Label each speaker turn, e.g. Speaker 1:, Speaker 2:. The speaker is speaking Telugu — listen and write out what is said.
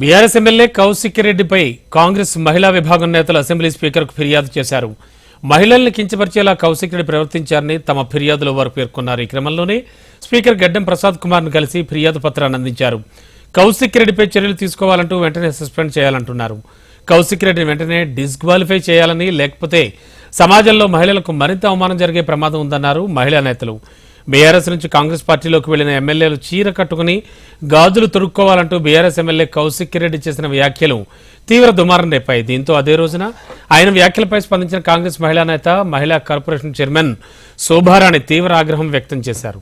Speaker 1: బీఆర్ఎస్ ఎమ్మెల్యే కౌశిక్ రెడ్డిపై కాంగ్రెస్ మహిళా విభాగం నేతలు అసెంబ్లీ స్పీకర్కు ఫిర్యాదు చేశారు. మహిళల్ని కించపరిచేలా కౌశిక్ రెడ్డి ప్రవర్తించారని తమ ఫిర్యాదులో వారు పేర్కొన్నారు. ఈ క్రమంలోనే స్పీకర్ గడ్డం ప్రసాద్ కుమార్ను కలిసి ఫిర్యాదు పత్రాన్ని అందించారు. కౌశిక్ రెడ్డిపై చర్యలు తీసుకోవాలంటూ వెంటనే సస్పెండ్ చేయాలంటున్నారు. కౌశిక్ రెడ్డిని వెంటనే డిస్క్వాలిఫై చేయాలని లేకపోతే సమాజంలో మహిళలకు మరింత అవమానం జరిగే ప్రమాదం ఉందన్నారు మహిళా నేతలు. బీఆర్ఎస్ నుంచి కాంగ్రెస్ పార్టీలోకి వెళ్ళిన ఎమ్మెల్యేలు చీర కట్టుకుని గాజులు తొడుక్కోవాలంటూ బీఆర్ఎస్ ఎమ్మెల్యే కౌశిక్ రెడ్డి చేసిన వ్యాఖ్యలు తీవ్ర దుమారం రేపాయి. దీంతో అదే రోజున ఆయన వ్యాఖ్యలపై స్పందించిన కాంగ్రెస్ మహిళా నేత మహిళా కార్పొరేషన్ చైర్మన్ శోభారాణి తీవ్ర ఆగ్రహం వ్యక్తం చేశారు.